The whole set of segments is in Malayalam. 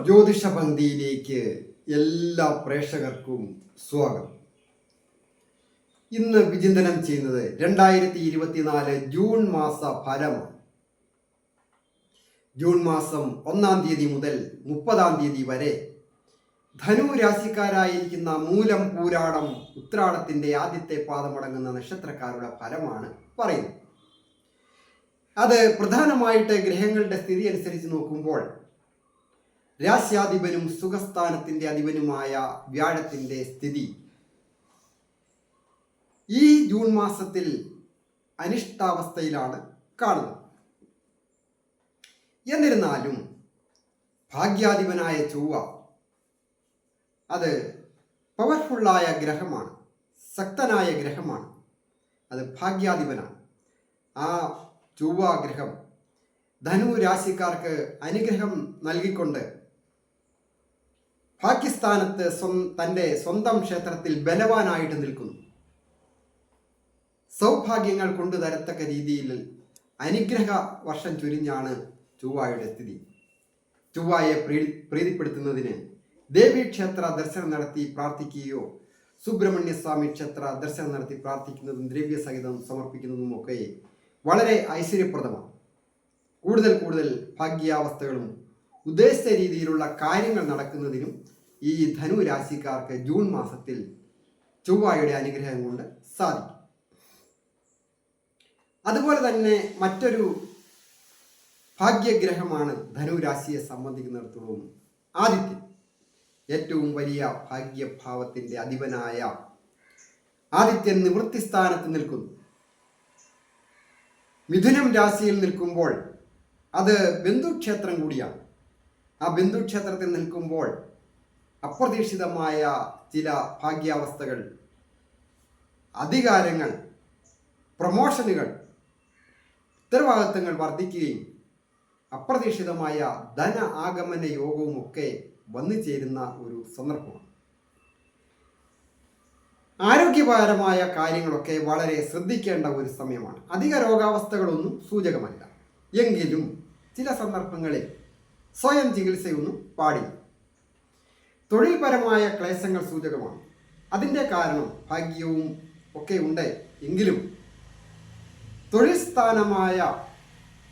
ജ്യോതിഷ പന്തിയിലേക്ക് എല്ലാ പ്രേക്ഷകർക്കും സ്വാഗതം. ഇന്ന് വിചിന്തനം ചെയ്യുന്നത് രണ്ടായിരത്തി ഇരുപത്തിനാല് ജൂൺ മാസ ഫലമാണ്. ജൂൺ മാസം ഒന്നാം തീയതി മുതൽ മുപ്പതാം തീയതി വരെ ധനു രാശിക്കാരായിരിക്കുന്ന മൂലം പൂരാടം ഉത്രാടത്തിന്റെ ആദ്യത്തെ പാദമടങ്ങുന്ന നക്ഷത്രക്കാരുടെ ഫലമാണ് പറയുന്നത്. അത് പ്രധാനമായിട്ട് ഗ്രഹങ്ങളുടെ സ്ഥിതി അനുസരിച്ച് നോക്കുമ്പോൾ രാശ്യാധിപനും സുഖസ്ഥാനത്തിന്റെ അധിപനുമായ വ്യാഴത്തിന്റെ സ്ഥിതി. ഈ ജൂൺ മാസത്തിൽ അനിഷ്ടാവസ്ഥയിലാണ് കാണുന്നത്. എന്നിരുന്നാലും ഭാഗ്യാധിപനായ ചൊവ്വ അത് പവർഫുള്ളായ ഗ്രഹമാണ്. ശക്തനായ ഗ്രഹമാണ്. അത് ഭാഗ്യാധിപനാണ്. ആ ചൊവ്വ ഗ്രഹം ധനു രാശിക്കാർക്ക് അനുഗ്രഹം നൽകിക്കൊണ്ട് പാകിസ്ഥാനത്ത് തന്റെ സ്വന്തം ക്ഷേത്രത്തിൽ ബലവാനായിട്ട് നിൽക്കുന്നു. സൗഭാഗ്യങ്ങൾ കൊണ്ടു തരത്തക്ക രീതിയിൽ അനുഗ്രഹ വർഷം ചുരിഞ്ഞാണ് ചൊവ്വായുടെ സ്ഥിതി. ചൊവ്വായെ പ്രീതി പ്രീതിപ്പെടുത്തുന്നതിന് ദേവീക്ഷേത്ര ദർശനം നടത്തി പ്രാർത്ഥിക്കുകയോ സുബ്രഹ്മണ്യ സ്വാമി ക്ഷേത്ര ദർശനം നടത്തി പ്രാർത്ഥിക്കുന്നതും ദ്രവ്യ സഹിതം സമർപ്പിക്കുന്നതും ഒക്കെ വളരെ ഐശ്വര്യപ്രദമാണ്. കൂടുതൽ കൂടുതൽ ഭാഗ്യാവസ്ഥകളും ഉദ്ദേശിച്ച രീതിയിലുള്ള കാര്യങ്ങൾ നടക്കുന്നതിനും ഈ ധനു രാശിക്കാർക്ക് ജൂൺ മാസത്തിൽ ചൊവ്വായുടെ അനുഗ്രഹം കൊണ്ട് സാധിക്കും. അതുപോലെ തന്നെ മറ്റൊരു ഭാഗ്യഗ്രഹമാണ് ധനു രാശിയെ സംബന്ധിക്കുന്നിടത്തോളം ആദിത്യം ഏറ്റവും വലിയ ഭാഗ്യഭാവത്തിന്റെ അധിപനായ ആദിത്യൻ നിവൃത്തിസ്ഥാനത്ത് നിൽക്കുന്നു. മിഥുനം രാശിയിൽ നിൽക്കുമ്പോൾ അത് ബന്ധുക്ഷേത്രം കൂടിയാണ്. ആ ബന്ധുക്ഷേത്രത്തിൽ നിൽക്കുമ്പോൾ അപ്രതീക്ഷിതമായ ചില ഭാഗ്യാവസ്ഥകൾ അധികാരങ്ങൾ പ്രമോഷനുകൾ ഉത്തരവാദിത്തങ്ങൾ വർദ്ധിക്കുകയും അപ്രതീക്ഷിതമായ ധന ആഗമന യോഗവും ഒക്കെ വന്നു ചേരുന്ന ഒരു സന്ദർഭമാണ്. ആരോഗ്യപരമായ കാര്യങ്ങളൊക്കെ വളരെ ശ്രദ്ധിക്കേണ്ട ഒരു സമയമാണ്. അധിക രോഗാവസ്ഥകളൊന്നും സൂചകമല്ല. എങ്കിലും ചില സന്ദർഭങ്ങളിൽ സ്വയം ചികിത്സയൊന്നും പാടില്ല. തൊഴിൽപരമായ ക്ലേശങ്ങൾ സൂചകമാണ്. അതിന്റെ കാരണം ഭാഗ്യവും ഒക്കെ ഉണ്ട് എങ്കിലും തൊഴിൽ സ്ഥാനമായ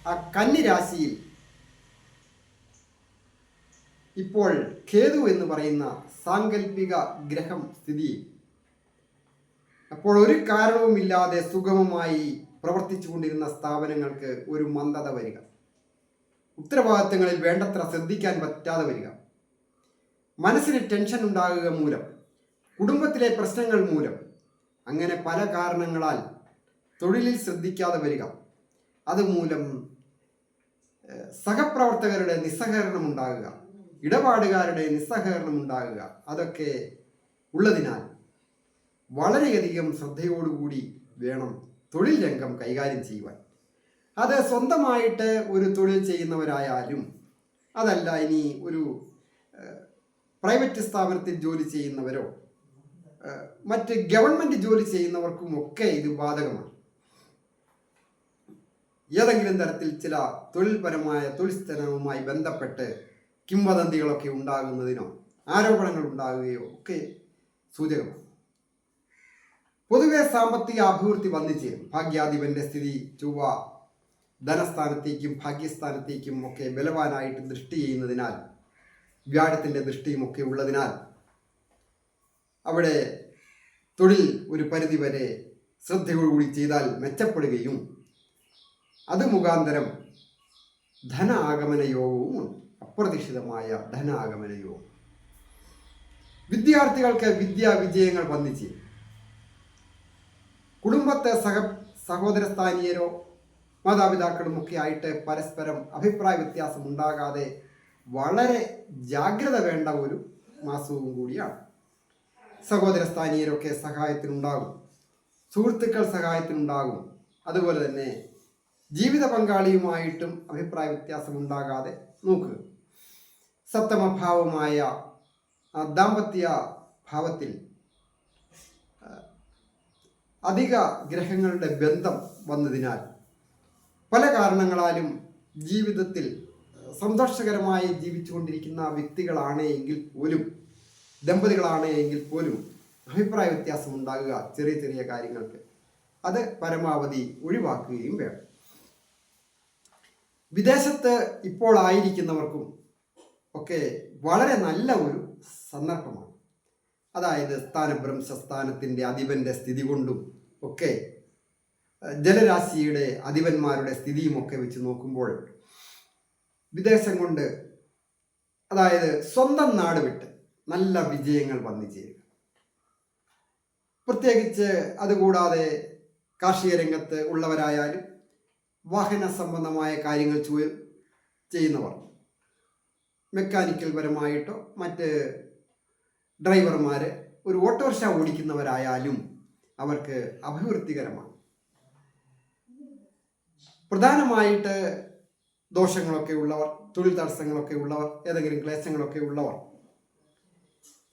ആ കന്നിരാശിയിൽ ഇപ്പോൾ കേതു എന്ന് പറയുന്ന സാങ്കല്പിക ഗ്രഹം സ്ഥിതി അപ്പോൾ ഒരു കാരണവുമില്ലാതെ സുഗമമായി പ്രവർത്തിച്ചുകൊണ്ടിരുന്ന സ്ഥാപനങ്ങൾക്ക് ഒരു മന്ദത വരിക. ഉത്തരവാദിത്തങ്ങളിൽ വേണ്ടത്ര ശ്രദ്ധിക്കാൻ പറ്റാതെ വരിക. മനസ്സിന് ടെൻഷൻ ഉണ്ടാകുക മൂലം കുടുംബത്തിലെ പ്രശ്നങ്ങൾ മൂലം അങ്ങനെ പല കാരണങ്ങളാൽ തൊഴിലിൽ ശ്രദ്ധിക്കാതെ വരിക. അതുമൂലം സഹപ്രവർത്തകരുടെ നിസ്സഹകരണം ഉണ്ടാകുക ഇടപാടുകാരുടെ നിസ്സഹകരണം ഉണ്ടാകുക അതൊക്കെ ഉള്ളതിനാൽ വളരെയധികം ശ്രദ്ധയോടുകൂടി വേണം തൊഴിൽ രംഗം കൈകാര്യം ചെയ്യുവാൻ. അത് സ്വന്തമായിട്ട് ഒരു തൊഴിൽ ചെയ്യുന്നവരായാലും അതല്ല ഇനി ഒരു പ്രൈവറ്റ് സ്ഥാപനത്തിൽ ജോലി ചെയ്യുന്നവരോ മറ്റ് ഗവൺമെന്റ് ജോലി ചെയ്യുന്നവർക്കും ഒക്കെ ഇത് ബാധകമാണ്. ഏതെങ്കിലും തരത്തിൽ ചില തൊഴിൽപരമായ തൊഴിൽ സ്ഥലവുമായി ബന്ധപ്പെട്ട് കിംവദന്തികളൊക്കെ ഉണ്ടാകുന്നതിനോ ആരോപണങ്ങൾ ഉണ്ടാകുകയോ ഒക്കെ സൂചകമാണ്. പൊതുവെ സാമ്പത്തിക അഭിവൃദ്ധി വന്നു ചേരും ഭാഗ്യാധിപന്റെ സ്ഥിതി ചൊവ്വ ധനസ്ഥാനത്തേക്കും ഭാഗ്യസ്ഥാനത്തേക്കും ഒക്കെ ബലവാനായിട്ട് ദൃഷ്ടി ചെയ്യുന്നതിനാൽ വ്യാഴത്തിന്റെ ദൃഷ്ടിയും ഒക്കെ ഉള്ളതിനാൽ അവിടെ തൊഴിൽ ഒരു പരിധിവരെ ശ്രദ്ധയോടുകൂടി ചെയ്താൽ മെച്ചപ്പെടുകയും അത് മുഖാന്തരം ധന ആഗമന യോഗവും അപ്രതീക്ഷിതമായ ധന ആഗമന യോഗം വിദ്യാർത്ഥികൾക്ക് വിദ്യാ വിജയങ്ങൾ വന്നിച്ച് കുടുംബത്തെ സഹ സഹോദര സ്ഥാനീയരോ മാതാപിതാക്കളും ഒക്കെ ആയിട്ട് പരസ്പരം അഭിപ്രായ വ്യത്യാസം ഉണ്ടാകാതെ വളരെ ജാഗ്രത വേണ്ട ഒരു മാസവും കൂടിയാണ്. സഹോദര സ്ഥാനീയരൊക്കെ സഹായത്തിനുണ്ടാകും. സുഹൃത്തുക്കൾ സഹായത്തിനുണ്ടാകും. അതുപോലെ തന്നെ ജീവിത പങ്കാളിയുമായിട്ടും അഭിപ്രായ വ്യത്യാസം ഉണ്ടാകാതെ നോക്കുക സപ്തമഭാവമായ ദാമ്പത്യ ഭാവത്തിൽ അധിക ഗ്രഹങ്ങളുടെ ബന്ധം വന്നതിനാൽ പല കാരണങ്ങളാലും ജീവിതത്തിൽ സന്തോഷകരമായി ജീവിച്ചുകൊണ്ടിരിക്കുന്ന വ്യക്തികളാണ് എങ്കിൽ പോലും ദമ്പതികളാണ് എങ്കിൽ പോലും അഭിപ്രായ വ്യത്യാസം ഉണ്ടാകുക ചെറിയ ചെറിയ കാര്യങ്ങൾക്ക്. അത് പരമാവധി ഒഴിവാക്കുകയും വേണം. വിദേശത്ത് ഇപ്പോൾ ആയിരിക്കുന്നവർക്കും ഒക്കെ വളരെ നല്ല ഒരു സന്ദർഭമാണ്. അതായത് സ്ഥാനഭ്രംശ സ്ഥാനത്തിന്റെ അധിപന്റെ സ്ഥിതി കൊണ്ടും ഒക്കെ ജലരാശിയുടെ അധിപന്മാരുടെ സ്ഥിതിയുമൊക്കെ വെച്ച് നോക്കുമ്പോൾ വിദേശം കൊണ്ട് അതായത് സ്വന്തം നാട് വിട്ട് നല്ല വിജയങ്ങൾ വന്നു ചേരുക. പ്രത്യേകിച്ച് അതുകൂടാതെ കാർഷിക രംഗത്ത് ഉള്ളവരായാലും വാഹന സംബന്ധമായ കാര്യങ്ങൾ ചൂ ചെയ്യുന്നവർ മെക്കാനിക്കൽ പരമായിട്ടോ മറ്റ് ഡ്രൈവർമാർ ഒരു ഓട്ടോറിക്ഷ ഓടിക്കുന്നവരായാലും അവർക്ക് അഭിവൃദ്ധികരമാണ്. പ്രധാനമായിട്ട് ദോഷങ്ങളൊക്കെ ഉള്ളവർ തൊഴിൽ തടസ്സങ്ങളൊക്കെ ഉള്ളവർ ഏതെങ്കിലും ക്ലേശങ്ങളൊക്കെ ഉള്ളവർ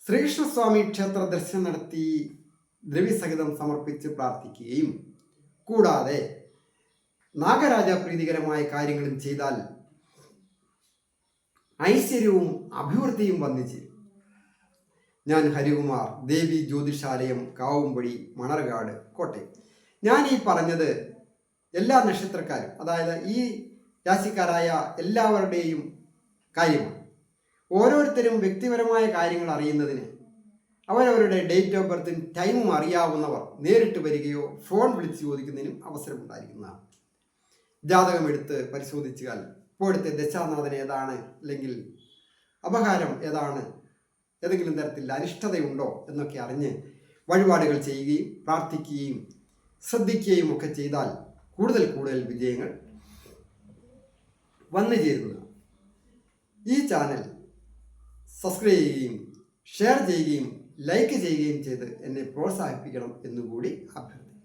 ശ്രീകൃഷ്ണസ്വാമി ക്ഷേത്ര ദർശനം നടത്തി ദ്രവ്യസഹിതം സമർപ്പിച്ച് പ്രാർത്ഥിക്കുകയും കൂടാതെ നാഗരാജ പ്രീതികരമായ കാര്യങ്ങളും ചെയ്താൽ ഐശ്വര്യവും അഭിവൃദ്ധിയും വന്നു ചേരും ഞാൻ ഹരികുമാർ ദേവി ജ്യോതിഷാലയം കാവുംപടി മണർകാട് കോട്ടയം. ഞാൻ ഈ പറഞ്ഞത് എല്ലാ നക്ഷത്രക്കാരും അതായത് ഈ രാശിക്കാരായ എല്ലാവരുടെയും കാര്യമാണ്. ഓരോരുത്തരും വ്യക്തിപരമായ കാര്യങ്ങൾ അറിയുന്നതിന് അവരവരുടെ ഡേറ്റ് ഓഫ് ബർത്തും ടൈമും അറിയാവുന്നവർ നേരിട്ട് വരികയോ ഫോൺ വിളിച്ച് ചോദിക്കുന്നതിനും അവസരമുണ്ടായിരിക്കുന്നതാണ്. ജാതകം എടുത്ത് പരിശോധിച്ചാൽ ഇപ്പോഴത്തെ ദശാനാഥൻ ഏതാണ്? അല്ലെങ്കിൽ അപകാരം ഏതാണ്? ഏതെങ്കിലും തരത്തിൽ അനിഷ്ടതയുണ്ടോ എന്നൊക്കെ അറിഞ്ഞ് വഴിപാടുകൾ ചെയ്യുകയും പ്രാർത്ഥിക്കുകയും ശ്രദ്ധിക്കുകയും ഒക്കെ ചെയ്താൽ കൂടുതൽ കൂടുതൽ വിജയങ്ങൾ വന്നു ചേരുന്നത് ഈ ചാനൽ സബ്സ്ക്രൈബ് ചെയ്യുകയും ഷെയർ ചെയ്യുകയും ലൈക്ക് ചെയ്യുകയും ചെയ്ത് എന്നെ പ്രോത്സാഹിപ്പിക്കണം എന്നുകൂടി അഭ്യർത്ഥിക്കുന്നു.